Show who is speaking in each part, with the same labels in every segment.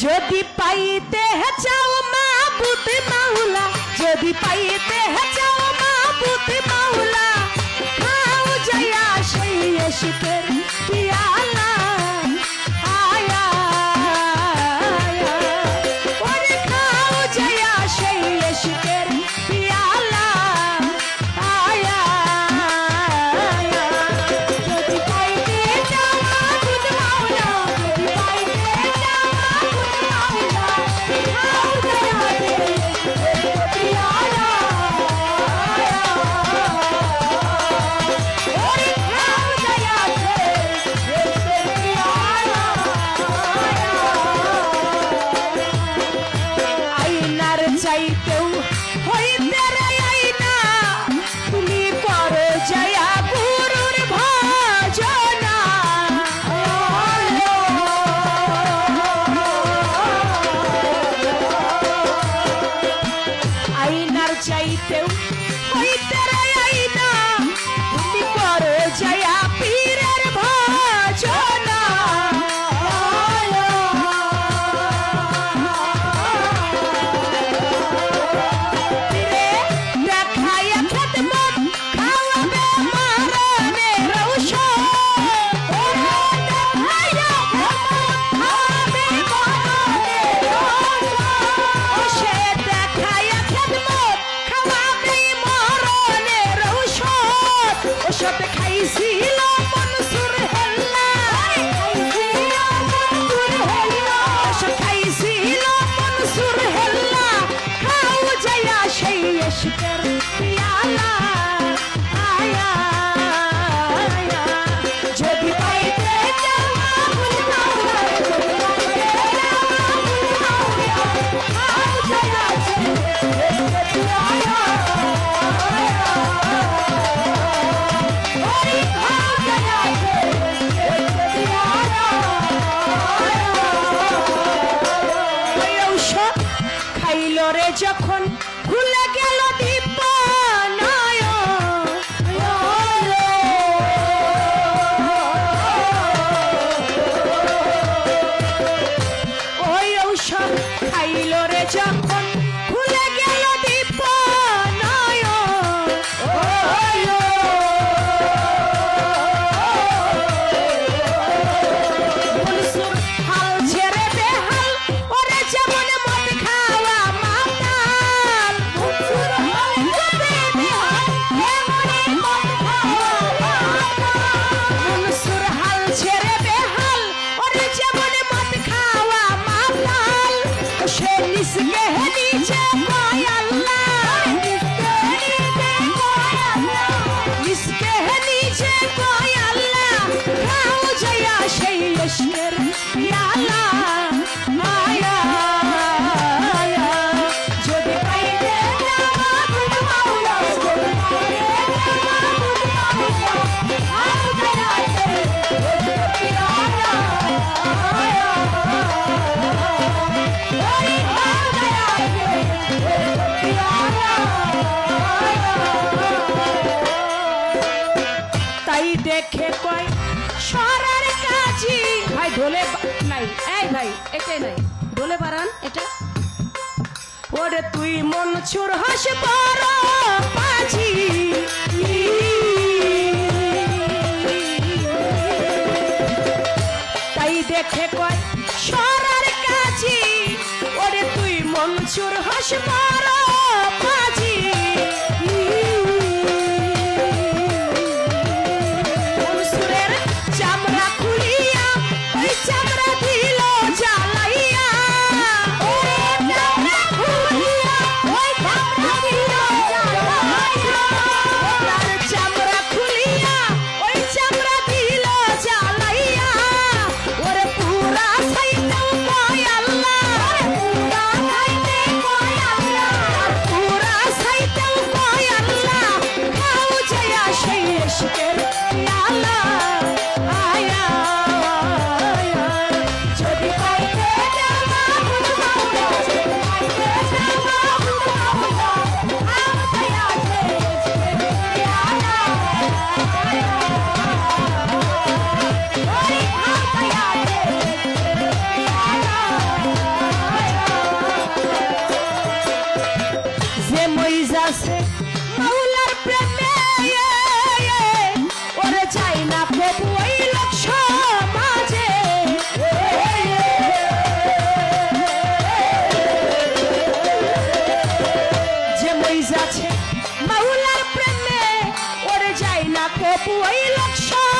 Speaker 1: যদি পাইতে চাও মা পুতে মাউলা যদি পাইতে চাও মা পুতে মাউলা মাও জয়া সেই এসকের পিয়া Bote aí teu সাথে খাইছিল মনসুর হেল্লা খাইছিল মনসুর হেল্লা খাও যাইয়া সেই এসকের যখন খুলে সরার কাজী। ভাই, ঢোলে নাই। এই ভাই, এটাই নাই। ঢোলে বাড়ান, এটা। ওরে তুই মন হাস পাজি তাই দেখে কয়, সরার কাজী। ওরে তুই মন ছুর হাস বড় পইলক্ষ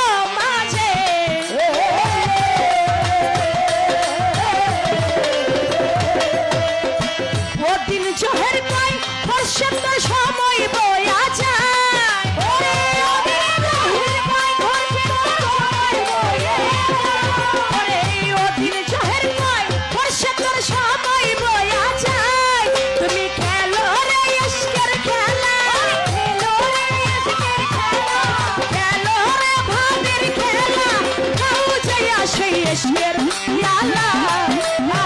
Speaker 1: দেশের লালা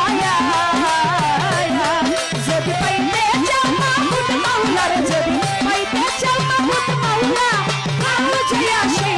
Speaker 1: আয়া যদি পাইতে চাও মাহুদ মাওলার, যদি পাইতে চাও মাহুদ মাওলা আলো যে আসে।